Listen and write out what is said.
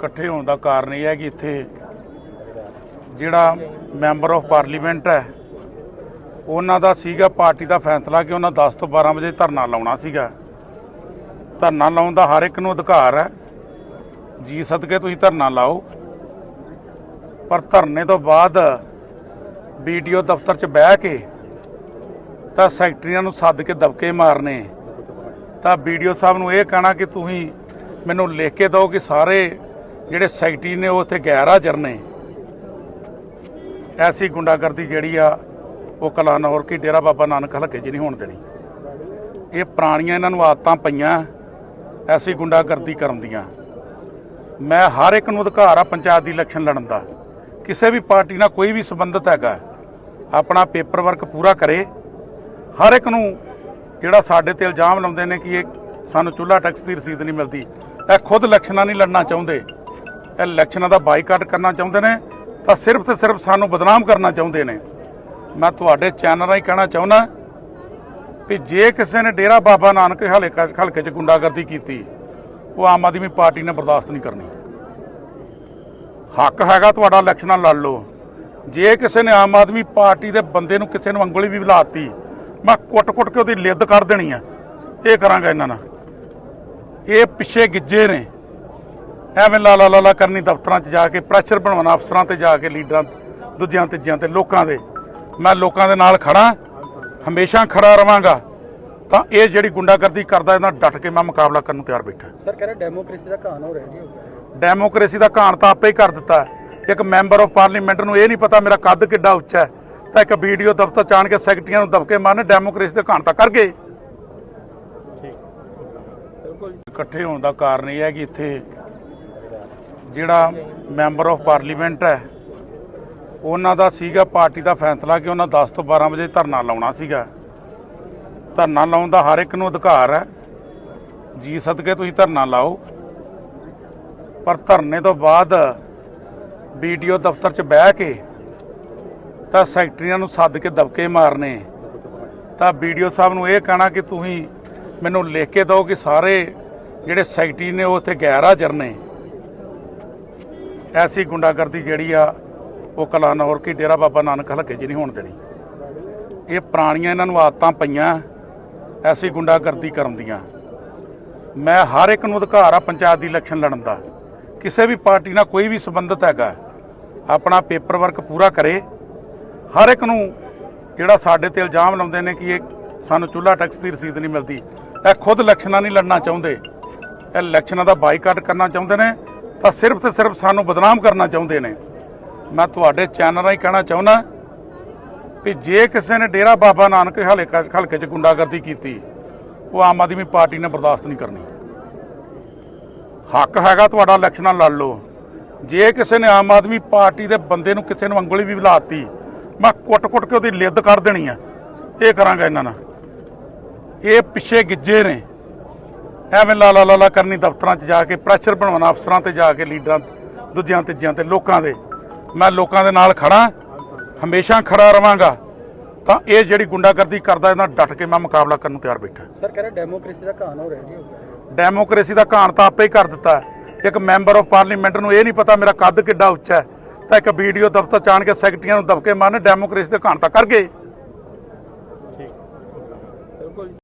ਇਕੱਠੇ ਹੋਣ ਦਾ ਕਾਰਨ ਇਹ ਹੈ ਕਿ ਇੱਥੇ ਜਿਹੜਾ ਮੈਂਬਰ ਆਫ ਪਾਰਲੀਮੈਂਟ ਹੈ, ਉਹਨਾਂ ਦਾ ਸੀਗਾ ਪਾਰਟੀ ਦਾ ਫੈਸਲਾ ਕਿ ਉਹਨਾਂ 10 ਤੋਂ 12 ਵਜੇ ਧਰਨਾ ਲਾਉਣਾ ਸੀਗਾ। ਧਰਨਾ ਲਾਉਣ ਦਾ ਹਰ ਇੱਕ ਨੂੰ ਅਧਿਕਾਰ ਹੈ, ਜੀ ਸਦਕੇ ਤੁਸੀਂ ਧਰਨਾ ਲਾਓ। ਪਰ ਧਰਨੇ ਤੋਂ ਬਾਅਦ ਵੀਡੀਓ ਦਫ਼ਤਰ 'ਚ ਬਹਿ ਕੇ ਤਾਂ ਸੈਕਟਰੀਆਂ ਨੂੰ ਸੱਦ ਕੇ ਦਬਕੇ ਮਾਰਨੇ। ਤਾਂ ਵੀਡੀਓ ਸਾਹਿਬ ਨੂੰ ਇਹ ਕਹਿਣਾ ਕਿ ਤੁਸੀਂ ਮੈਨੂੰ ਲਿਖ ਕੇ ਦਿਓ ਕਿ ਸਾਰੇ ਜਿਹੜੇ ਸੈਕਟਰੀ ਨੇ ਉਹ ਇੱਥੇ ਗੈਰ ਹਾਜ਼ਰ ਨੇ। ਐਸੀ ਗੁੰਡਾਗਰਦੀ ਜਿਹੜੀ ਆ, ਉਹ ਕਲਾਨੌਰ ਕੀ ਡੇਰਾ ਬਾਬਾ ਨਾਨਕ ਹਲਕੇ 'ਚ ਨਹੀਂ ਹੋਣ ਦੇਣੀ। ਇਹ ਪੁਰਾਣੀਆਂ ਇਹਨਾਂ ਨੂੰ ਆਦਤਾਂ ਪਈਆਂ, ਐਸੀ ਗੁੰਡਾਗਰਦੀ ਕਰਨ ਦੀਆਂ। ਮੈਂ ਹਰ ਇੱਕ ਨੂੰ ਅਧਿਕਾਰ ਆ ਪੰਚਾਇਤ ਦੀ ਇਲੈਕਸ਼ਨ ਲੜਨ ਦਾ। ਕਿਸੇ ਵੀ ਪਾਰਟੀ ਨਾਲ ਕੋਈ ਵੀ ਸੰਬੰਧਤ ਹੈਗਾ, ਆਪਣਾ ਪੇਪਰ ਵਰਕ ਪੂਰਾ ਕਰੇ। ਹਰ ਇੱਕ ਨੂੰ ਜਿਹੜਾ ਸਾਡੇ ਤੇ ਇਲਜ਼ਾਮ ਲਾਉਂਦੇ ਨੇ ਕਿ ਇਹ ਸਾਨੂੰ ਚੁੱਲ੍ਹਾ ਟੈਕਸ ਦੀ ਰਸੀਦ ਨਹੀਂ ਮਿਲਦੀ, ਇਹ ਖੁਦ ਇਲੈਕਸ਼ਨਾਂ ਨਹੀਂ ਲੜਨਾ ਚਾਹੁੰਦੇ। ਇਲੈਕਸ਼ਨਾਂ ਦਾ ਬਾਈਕਾਟ ਕਰਨਾ ਚਾਹੁੰਦੇ ਨੇ, ਤਾਂ ਸਿਰਫ ਤੇ ਸਿਰਫ ਸਾਨੂੰ ਬਦਨਾਮ ਕਰਨਾ ਚਾਹੁੰਦੇ ਨੇ। ਮੈਂ ਤੁਹਾਡੇ ਚੈਨਲ ਰਾਹੀਂ ਕਹਿਣਾ ਚਾਹੁੰਦਾ ਵੀ ਜੇ ਕਿਸੇ ਨੇ ਡੇਰਾ ਬਾਬਾ ਨਾਨਕ ਹਲਕੇ ਹਲਕੇ 'ਚ ਗੁੰਡਾਗਰਦੀ ਕੀਤੀ, ਉਹ ਆਮ ਆਦਮੀ ਪਾਰਟੀ ਨੇ ਬਰਦਾਸ਼ਤ ਨਹੀਂ ਕਰਨੀ। ਹੱਕ ਹੈਗਾ ਤੁਹਾਡਾ ਇਲੈਕਸ਼ਨਾਂ ਲੜ ਲਓ। ਜੇ ਕਿਸੇ ਨੇ ਆਮ ਆਦਮੀ ਪਾਰਟੀ ਦੇ ਬੰਦੇ ਨੂੰ ਕਿਸੇ ਨੂੰ ਉਂਗਲੀ ਵੀ ਬੁਲਾਤੀ, ਮੈਂ ਕੁੱਟ-ਕੁੱਟ ਕੇ ਉਹਦੀ ਲਿੱਦ ਕਰ ਦੇਣੀ ਆ। ਇਹ ਕਰਾਂਗਾ ਇਹਨਾਂ ਨਾਲ। ਇਹ ਪਿੱਛੇ ਗਿੱਜੇ ਨੇ। ਐਵੇਂ ਲਾਲਾ ਲਾਲਾ ਕਰਨੀ ਦਫ਼ਤਰਾਂ 'ਚ ਜਾ ਕੇ ਪ੍ਰੈਸ਼ਰ ਬਣਾਉਣਾ ਅਫਸਰਾਂ ਤੇ ਜਾ ਕੇ ਲੀਡਰਾਂ ਦੂਜਿਆਂ ਤੀਜਿਆਂ ਤੇ ਲੋਕਾਂ ਦੇ। ਮੈਂ ਲੋਕਾਂ ਦੇ ਨਾਲ ਖੜਾ ਹਮੇਸ਼ਾ ਖੜਾ ਰਵਾਂਗਾ। ਤਾਂ ਇਹ ਜਿਹੜੀ ਗੁੰਡਾਗਰਦੀ ਕਰਦਾ ਇਹਨਾਂ ਡਟ ਕੇ ਮੈਂ ਮੁਕਾਬਲਾ ਕਰਨ ਨੂੰ ਤਿਆਰ ਬੈਠਾ। ਸਰ ਕਹਿ ਰਹੇ ਡੈਮੋਕ੍ਰੇਸੀ ਦਾ ਕਹਾਣ ਹੋ ਰਿਹਾ ਜੀ। ਡੈਮੋਕ੍ਰੇਸੀ ਦਾ ਘਾਣ ਤਾਂ ਆਪੇ ਹੀ ਕਰ ਦਿੱਤਾ। ਇੱਕ ਮੈਂਬਰ ਆਫ ਪਾਰਲੀਮੈਂਟ ਨੂੰ ਇਹ ਨਹੀਂ ਪਤਾ ਮੇਰਾ ਕੱਦ ਕਿੱਡਾ ਉੱਚਾ ਹੈ। ਤਾਂ ਇੱਕ ਵੀਡੀਓ ਦਫ਼ਤਰ ਚਾਣ ਕੇ ਸੈਕਟਰੀਆਂ ਨੂੰ ਦਬਕੇ ਮਾਰਨ ਡੈਮੋਕ੍ਰੇਸੀ ਦੇ ਘਾਣ ਤਾਂ ਕਰ ਗਏ। ਬਿਲਕੁਲ ਇਕੱਠੇ ਹੋਣ ਦਾ ਕਾਰਨ ਇਹ ਹੈ ਕਿ ਇੱਥੇ ਜਿਹੜਾ ਮੈਂਬਰ ਆਫ ਪਾਰਲੀਮੈਂਟ ਹੈ, ਉਹਨਾਂ ਦਾ ਸੀਗਾ ਪਾਰਟੀ ਦਾ ਫੈਸਲਾ ਕਿ ਉਹਨਾਂ 10 ਤੋਂ 12 ਵਜੇ ਧਰਨਾ ਲਾਉਣਾ ਸੀਗਾ। ਧਰਨਾ ਲਾਉਣ ਦਾ ਹਰ ਇੱਕ ਨੂੰ ਅਧਿਕਾਰ ਹੈ। ਜੀ ਸਦਕੇ ਤੁਸੀਂ ਧਰਨਾ ਲਾਓ। ਪਰ ਧਰਨੇ ਤੋਂ ਬਾਅਦ ਵੀਡੀਓ ਦਫ਼ਤਰ 'ਚ ਬਹਿ ਕੇ ਤਾਂ ਸੈਕਟਰੀਆਂ ਨੂੰ ਸੱਦ ਕੇ ਦਬਕੇ ਮਾਰਨੇ। ਤਾਂ ਵੀਡੀਓ ਸਾਹਿਬ ਨੂੰ ਇਹ ਕਹਿਣਾ ਕਿ ਤੁਸੀਂ ਮੈਨੂੰ ਲਿਖ ਕੇ ਦਿਓ ਕਿ ਸਾਰੇ ਜਿਹੜੇ ਸੈਕਟਰੀ ਨੇ ਉਹ ਇੱਥੇ ਗੈਰ ਹਾਜ਼ਰ ਨੇ। ਐਸੀ ਗੁੰਡਾਗਰਦੀ ਜਿਹੜੀ ਆ, ਉਹ ਕਲਾਨੌਰ ਕੀ ਡੇਰਾ ਬਾਬਾ ਨਾਨਕ ਹਲਕੇ 'ਚ ਨਹੀਂ ਹੋਣ ਦੇਣੀ। ਇਹ ਪੁਰਾਣੀਆਂ ਇਹਨਾਂ ਨੂੰ ਆਦਤਾਂ ਪਈਆਂ, ਐਸੀ ਗੁੰਡਾਗਰਦੀ ਕਰਨ ਦੀਆਂ। ਮੈਂ ਹਰ ਇੱਕ ਨੂੰ ਅਧਿਕਾਰ ਆ ਪੰਚਾਇਤ ਦੀ ਇਲੈਕਸ਼ਨ ਲੜਨ ਦਾ। ਕਿਸੇ ਵੀ ਪਾਰਟੀ ਨਾਲ ਕੋਈ ਵੀ ਸੰਬੰਧਤ ਹੈਗਾ, ਆਪਣਾ ਪੇਪਰ ਵਰਕ ਪੂਰਾ ਕਰੇ। ਹਰ ਇੱਕ ਨੂੰ ਜਿਹੜਾ ਸਾਡੇ ਤੇ ਇਲਜ਼ਾਮ ਲਾਉਂਦੇ ਨੇ ਕਿ ਇਹ ਸਾਨੂੰ ਚੁੱਲ੍ਹਾ ਟੈਕਸ ਦੀ ਰਸੀਦ ਨਹੀਂ ਮਿਲਦੀ, ਇਹ ਖੁਦ ਇਲੈਕਸ਼ਨਾਂ ਨਹੀਂ ਲੜਨਾ ਚਾਹੁੰਦੇ। ਇਹ ਇਲੈਕਸ਼ਨਾਂ ਦਾ ਬਾਈਕਾਟ ਕਰਨਾ ਚਾਹੁੰਦੇ ਨੇ। ਤਾਂ ਸਿਰਫ ਤੇ ਸਿਰਫ ਸਾਨੂੰ ਬਦਨਾਮ ਕਰਨਾ ਚਾਹੁੰਦੇ ਨੇ। ਮੈਂ ਤੁਹਾਡੇ ਚੈਨਲ ਰਾਹੀਂ ਕਹਿਣਾ ਚਾਹੁੰਦਾ ਵੀ ਜੇ ਕਿਸੇ ਨੇ ਡੇਰਾ ਬਾਬਾ ਨਾਨਕ ਹਲਕੇ ਹਲਕੇ 'ਚ ਗੁੰਡਾਗਰਦੀ ਕੀਤੀ, ਉਹ ਆਮ ਆਦਮੀ ਪਾਰਟੀ ਨੇ ਬਰਦਾਸ਼ਤ ਨਹੀਂ ਕਰਨੀ। ਹੱਕ ਹੈਗਾ ਤੁਹਾਡਾ ਇਲੈਕਸ਼ਨਾਂ ਲੜ ਲਓ। ਜੇ ਕਿਸੇ ਨੇ ਆਮ ਆਦਮੀ ਪਾਰਟੀ ਦੇ ਬੰਦੇ ਨੂੰ ਕਿਸੇ ਨੂੰ ਉਂਗਲੀ ਵੀ ਬੁਲਾਤੀ ਮੈਂ ਕੁੱਟ-ਕੁੱਟ ਕੇ ਉਹਦੀ ਲਿੱਦ ਕਰ ਦੇਣੀ ਆ। ਇਹ ਕਰਾਂਗਾ ਇਹਨਾਂ ਨਾਲ। ਇਹ ਪਿੱਛੇ ਗਿੱਜੇ ਨੇ। ਐਵੇਂ ਲਾਲਾ ਲਾਲਾ ਕਰਨੀ ਦਫ਼ਤਰਾਂ 'ਚ ਜਾ ਕੇ ਪ੍ਰੈਸ਼ਰ ਬਣਾਉਣਾ ਅਫਸਰਾਂ ਤੇ ਜਾ ਕੇ ਲੀਡਰਾਂ ਦੂਜਿਆਂ ਤੀਜਿਆਂ ਤੇ ਲੋਕਾਂ ਦੇ। ਮੈਂ ਲੋਕਾਂ ਦੇ ਨਾਲ ਖੜਾ ਹਮੇਸ਼ਾ ਖੜਾ ਰਵਾਂਗਾ। ਤਾਂ ਇਹ ਜਿਹੜੀ ਗੁੰਡਾਗਰਦੀ ਕਰਦਾ ਇਹਨਾਂ ਡਟ ਕੇ ਮੈਂ ਮੁਕਾਬਲਾ ਕਰਨ ਨੂੰ ਤਿਆਰ ਬੈਠਾ। ਸਰ ਕਹਿ ਰਹੇ ਡੈਮੋਕ੍ਰੇਸੀ ਦਾ ਕਹਾਣ ਹੋ ਰਿਹਾ ਜੀ ਡੈਮੋਕ੍ਰੇਸੀ ਦਾ ਘਾਣ ਤਾਂ ਆਪੇ ਹੀ ਕਰ ਦਿੱਤਾ। ਇੱਕ ਮੈਂਬਰ ਆਫ ਪਾਰਲੀਮੈਂਟ ਨੂੰ ਇਹ ਨਹੀਂ ਪਤਾ ਮੇਰਾ ਕੱਦ ਕਿੱਡਾ ਉੱਚਾ ਹੈ। ਤਾਂ ਇੱਕ ਵੀਡੀਓ ਦਫ਼ਤਰ ਚਾਣ ਕੇ ਸੈਕਟਰੀਆਂ ਨੂੰ ਦਬਕੇ ਮਾਰਨ ਡੈਮੋਕ੍ਰੇਸੀ ਦੇ ਘਾਣ ਤਾਂ ਕਰ ਗਏ।